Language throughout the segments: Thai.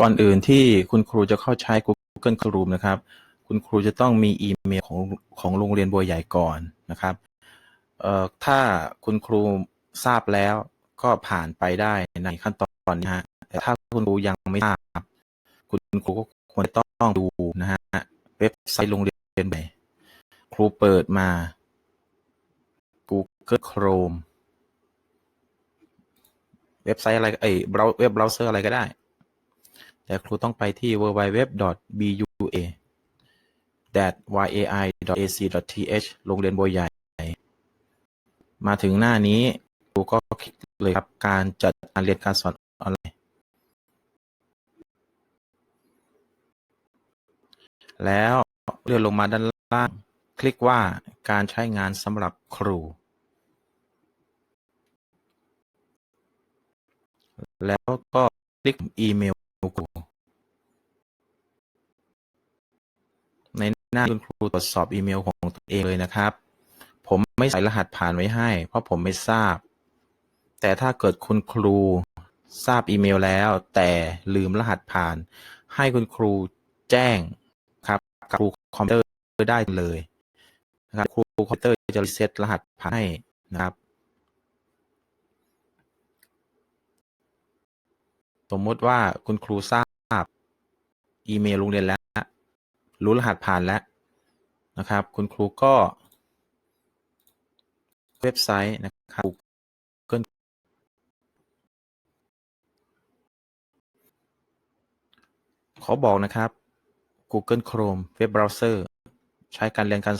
ก่อนอื่นที่คุณครูจะเข้าใช้ Google Classroom นะครับ คุณครูจะต้องมีอีเมลของของโรงเรียนบัวใหญ่ก่อนนะครับเอ่อถ้าคุณครูทราบแล้วก็ผ่านไปได้ในขั้นตอนนี้ฮะแต่ถ้าคุณครูยังไม่ทราบ คุณครูก็ควรต้องดูนะฮะเว็บไซต์โรงเรียนใหม่ครูเปิดมา Google Chrome เว็บไซต์อะไรเอ้ยเบราเว็บเบราว์เซอร์อะไรก็ได้ แต่ครูต้องไปที่ www.bua.yai.ac.th โรงเรียนบัวใหญ่ มาถึงหน้านี้ครูก็คลิกเลยครับการจัดการเรียนการสอนออนไลน์ แล้วเลื่อนลงมาด้านล่าง คลิกว่าการใช้งานสำหรับครู แล้วก็คลิกอีเมลครู ใน หน้าคุณครูตรวจสอบอีเมลของตัวเองเลยนะครับ ผมไม่ใส่รหัสผ่านไว้ให้ เพราะผมไม่ทราบ แต่ถ้าเกิดคุณครูทราบอีเมลแล้ว แต่ลืมรหัสผ่าน ให้คุณครูแจ้งครับกับครูคอมพิวเตอร์ได้เลยนะครับครูคอมพิวเตอร์จะรีเซ็ตรหัสผ่านให้นะครับ สมมติว่าคุณครูทราบ อีเมลโรงเรียนแล้ว รู้รหัสผ่านแล้วนะครับ คุณครูก็เว็บไซต์นะครับ Google ขอบอกนะครับ Google Chrome เว็บเบราว์เซอร์ ใช้การเรียนการ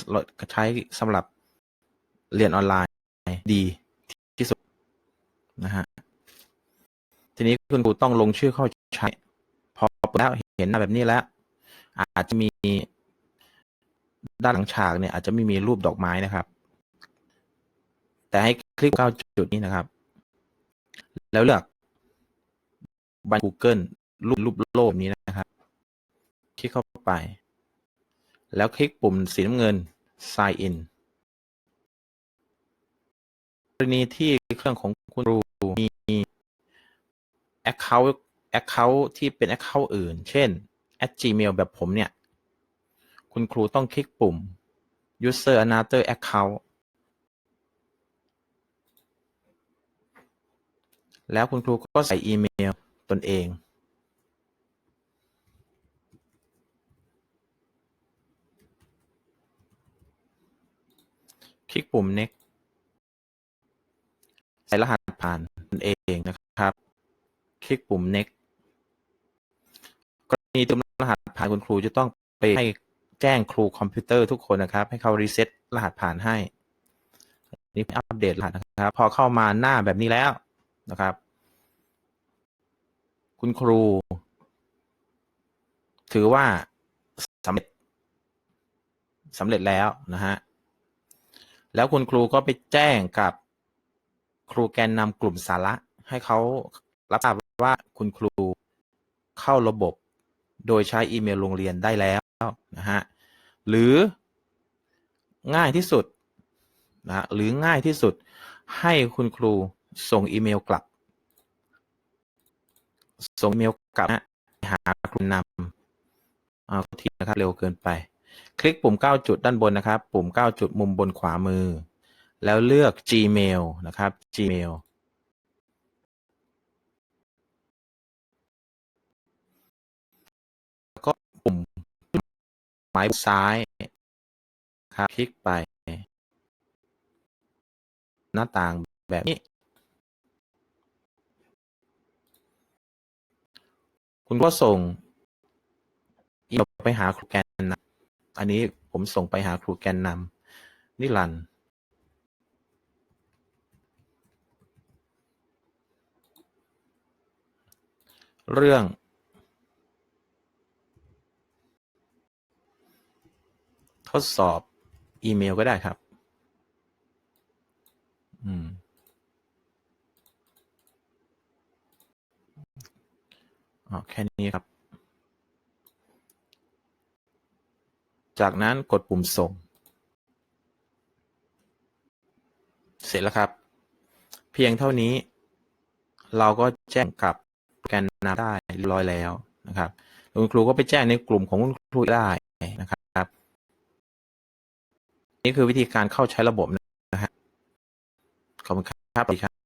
ใช้สำหรับเรียนออนไลน์ดีที่สุดนะฮะ ทีนี้คุณครูต้องลงชื่อเข้าใช้ พอปแล้วเห็นหน้าแบบนี้แล้ว อาจจะมีด้านหลังฉากเนี่ยอาจจะไม่มีรูปดอกไม้นะครับ แต่ให้คลิกเก้าจุดนี้นะครับ แล้วเลือกบัน Google รูปรูปโลกนี้นะครับ คลิกเข้าไป แล้วคลิกปุ่มสีน้ำเงิน sign in กรณีที่เครื่องของคุณครูมี account account ที่เป็น account อื่น เช่น at gmail แบบผมเนี่ย คุณครูต้องคลิกปุ่ม user another account แล้วคุณครูก็ใส่อีเมลตนเอง คลิกปุ่ม next ใส่รหัสผ่านตนเองนะครับ คลิกปุ่ม next กรณีเติม รหัสผ่านคุณครูจะต้องไปให้แจ้งครูคอมพิวเตอร์ทุกคนนะครับ ให้เขารีเซ็ตรหัสผ่านให้นี่อัปเดตรหัสนะครับ พอเข้ามาหน้าแบบนี้แล้วนะครับ คุณครู ถือว่าสำเร็จสำเร็จแล้วนะฮะแล้วคุณครูก็ไปแจ้งกับครูแกนนำกลุ่มสาระ ให้เขารับทราบว่าคุณครูเข้าระบบ โดยใช้อีเมลโรงเรียนได้แล้วนะฮะ หรือง่ายที่สุดนะหรือง่ายที่สุดให้คุณครูส่งอีเมลกลับ ส่งอีเมลกลับนะหาครูนำเอาทีนะครับเร็วเกินไป คลิกปุ่ม 9 จุดด้านบนนะครับ ปุ่ม 9 จุดมุมบนขวามือ แล้วเลือก Gmail นะครับ Gmail หมายซ้าย ครับ คลิกไป หน้าต่างแบบนี้ คุณก็ส่งอีเมลไปหาครูแกนนำอันนี้ผมส่งไปหาครูแกนนำนิรันดร์เรื่อง ทดสอบอีเมลก็ได้ครับ อืม อ๋อ แค่นี้ครับ จากนั้นกดปุ่มส่ง เสร็จแล้วครับ เพียงเท่านี้ เราก็แจ้งกับแกนนำได้ร้อยแล้วนะครับ คุณครูก็ไปแจ้งในกลุ่มของคุณครูได้นะครับ นี่คือวิธีการเข้าใช้ระบบนะฮะขอบคุณครับสวัสดีครับ